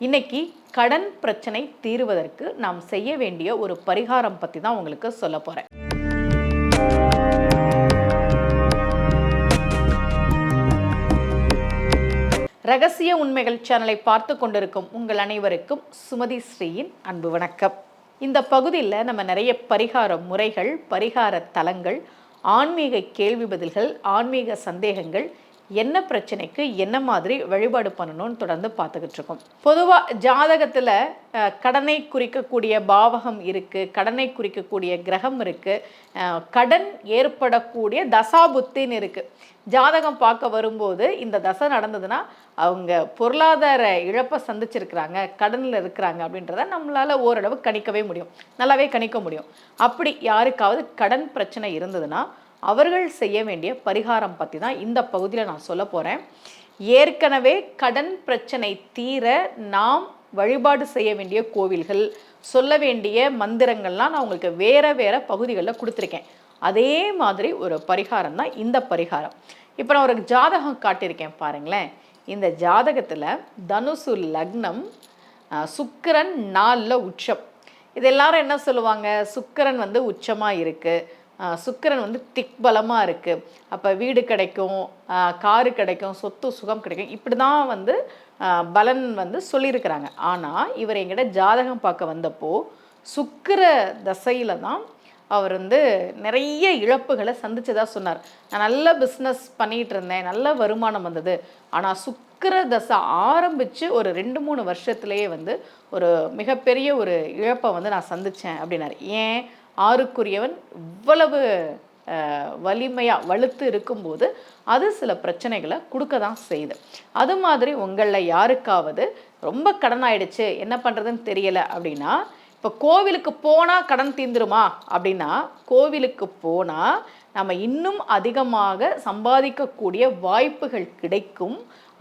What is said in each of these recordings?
இன்னைக்கு கடன் பிரச்சனை தீர்வதற்கு நாம் செய்ய வேண்டிய ஒரு பரிகாரம் பற்றி தான் உங்களுக்கு சொல்ல போகிறேன் ரகசிய உண்மைகள் சேனலை பார்த்து கொண்டிருக்கும் உங்கள் அனைவருக்கும் சுமதி ஸ்ரீயின் அன்பு வணக்கம். இந்த பகுதியில் நம்ம நிறைய பரிகார முறைகள் பரிகார தலங்கள் ஆன்மீக கேள்வி பதில்கள் ஆன்மீக சந்தேகங்கள் என்ன பிரச்சனைக்கு என்ன மாதிரி வழிபாடு பண்ணணும்னு தொடர்ந்து பார்த்துக்கிட்டு இருக்கோம். பொதுவாக ஜாதகத்தில் கடனை குறிக்கக்கூடிய பாவகம் இருக்குது கடனை குறிக்கக்கூடிய கிரகம் இருக்குது கடன் ஏற்படக்கூடிய தசாபுத்தின்னு இருக்குது ஜாதகம் பார்க்க வரும்போது இந்த தசை நடந்ததுன்னா அவங்க பொருளாதார இழப்பை சந்திச்சிருக்கிறாங்க கடனில் இருக்கிறாங்க அப்படின்றத நம்மளால் ஓரளவு கணிக்கவே முடியும். நல்லாவே கணிக்க முடியும். அப்படி யாருக்காவது கடன் பிரச்சனை இருந்ததுன்னா அவர்கள் செய்ய வேண்டிய பரிகாரம் பற்றி தான் இந்த பகுதியில் நான் சொல்ல போகிறேன் ஏற்கனவே கடன் பிரச்சனை தீர நாம் வழிபாடு செய்ய வேண்டிய கோவில்கள் சொல்ல வேண்டிய மந்திரங்கள்லாம் நான் உங்களுக்கு வேறு வேறு பகுதிகளில் கொடுத்துருக்கேன். அதே மாதிரி ஒரு பரிகாரம் தான் இந்த பரிகாரம். இப்போ நான் ஒரு ஜாதகம் காட்டியிருக்கேன் பாருங்களேன். இந்த ஜாதகத்தில் தனுசு லக்னம் சுக்கரன் சுக்கிரன் நாலில் உச்சம். இது எல்லாரும் என்ன சொல்லுவாங்க? சுக்கிரன் வந்து உச்சமாக இருக்குது சுக்கிரன் வந்து திக் பலமாக இருக்குது அப்போ வீடு கிடைக்கும் காரு கிடைக்கும் சொத்து சுகம் கிடைக்கும். இப்படி தான் வந்து பலன் வந்து சொல்லியிருக்கிறாங்க. ஆனால் இவர் எங்கிட்ட ஜாதகம் பார்க்க வந்தப்போ சுக்கிர தசையில் தான் அவர் வந்து நிறைய இழப்புகளை சந்திச்சதாக சொன்னார். நான் நல்ல பிஸ்னஸ் பண்ணிகிட்டு இருந்தேன் நல்ல வருமானம் வந்தது. ஆனால் சுக்கர தசை ஆரம்பித்து ஒரு ரெண்டு மூணு வருஷத்துலேயே வந்து ஒரு மிகப்பெரிய ஒரு இழப்பை வந்து நான் சந்தித்தேன் அப்படின்னாரு. ஏன்? ஆறுக்குரியவன் இவ்வளவு வலிமையாக வலுத்து இருக்கும்போது அது சில பிரச்சனைகளை கொடுக்க தான் செய்யுது. அது மாதிரி உங்களில் யாருக்காவது ரொம்ப கடன் ஆயிடுச்சு என்ன பண்ணுறதுன்னு தெரியலை அப்படின்னா இப்போ கோவிலுக்கு போனால் கடன் தீந்துருமா அப்படின்னா கோவிலுக்கு போனால் நம்ம இன்னும் அதிகமாக சம்பாதிக்கக்கூடிய வாய்ப்புகள் கிடைக்கும்.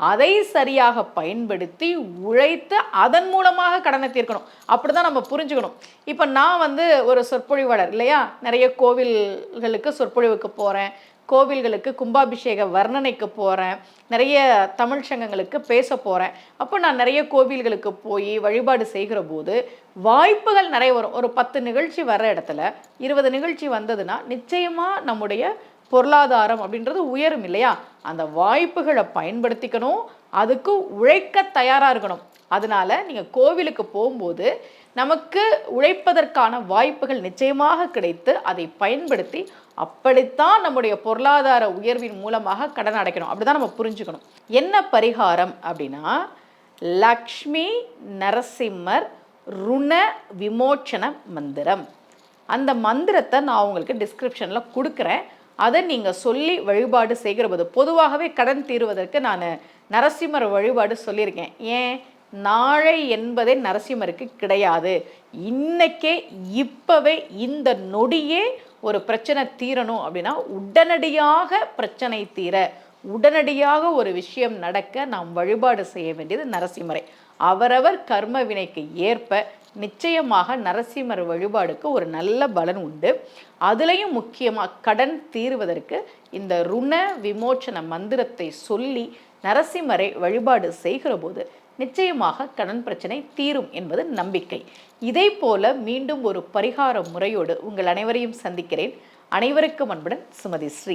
அதை சரியாக பயன்படுத்தி உழைத்து அதன் மூலமாக கடனை தீர்க்கணும். அப்படி தான் நம்ம புரிஞ்சுக்கணும். இப்போ நான் வந்து ஒரு சொற்பொழிவாளர் இல்லையா? நிறைய கோவில்களுக்கு சொற்பொழிவுக்கு போகிறேன் கோவில்களுக்கு கும்பாபிஷேக வர்ணனைக்கு போகிறேன் நிறைய தமிழ் சங்கங்களுக்கு பேச போகிறேன் அப்போ நான் நிறைய கோவில்களுக்கு போய் வழிபாடு செய்கிற போது வாய்ப்புகள் நிறைய வரும். ஒரு பத்து நிகழ்ச்சி வர்ற இடத்துல இருபது நிகழ்ச்சி வந்ததுன்னா நிச்சயமாக நம்முடைய பொருளாதாரம் அப்படின்றது உயரும் இல்லையா? அந்த வாய்ப்புகளை பயன்படுத்திக்கணும். அதுக்கு உழைக்க தயாராக இருக்கணும். அதனால நீங்கள் கோவிலுக்கு போகும்போது நமக்கு உழைப்பதற்கான வாய்ப்புகள் நிச்சயமாக கிடைத்து அதை பயன்படுத்தி அப்படித்தான் நம்முடைய பொருளாதார உயர்வின் மூலமாக கடன் அடைக்கணும். அப்படிதான் நம்ம புரிஞ்சுக்கணும். என்ன பரிகாரம் அப்படின்னா லக்ஷ்மி நரசிம்மர் ருண விமோச்சன மந்திரம். அந்த மந்திரத்தை நான் உங்களுக்கு டிஸ்கிரிப்ஷனில் கொடுக்குறேன். அதை நீங்கள் சொல்லி வழிபாடு செய்கிற போது பொதுவாகவே கடன் தீருவதற்கு நான் நரசிம்மர் வழிபாடு சொல்லியிருக்கேன். ஏன்? நாளை என்பதே நரசிம்மருக்கு கிடையாது. இன்னைக்கே இப்போவே இந்த நொடியே ஒரு பிரச்சனை தீரணும் அப்படின்னா உடனடியாக பிரச்சனை தீர உடனடியாக ஒரு விஷயம் நடக்க நாம் வழிபாடு செய்ய வேண்டியது நரசிம்மரை. அவரவர் கர்ம வினைக்கு ஏற்ப நிச்சயமாக நரசிம்மர் வழிபாடுக்கு ஒரு நல்ல பலன் உண்டு. அதுலேயும் முக்கியமாக கடன் தீர்வதற்கு இந்த ருண விமோச்சன மந்திரத்தை சொல்லி நரசிம்மரை வழிபாடு செய்கிற போது நிச்சயமாக கடன் பிரச்சனை தீரும் என்பது நம்பிக்கை. இதே போல மீண்டும் ஒரு பரிகார முறையோடு உங்கள் அனைவரையும் சந்திக்கிறேன். அனைவருக்கும் அன்புடன் சுமதி ஸ்ரீ.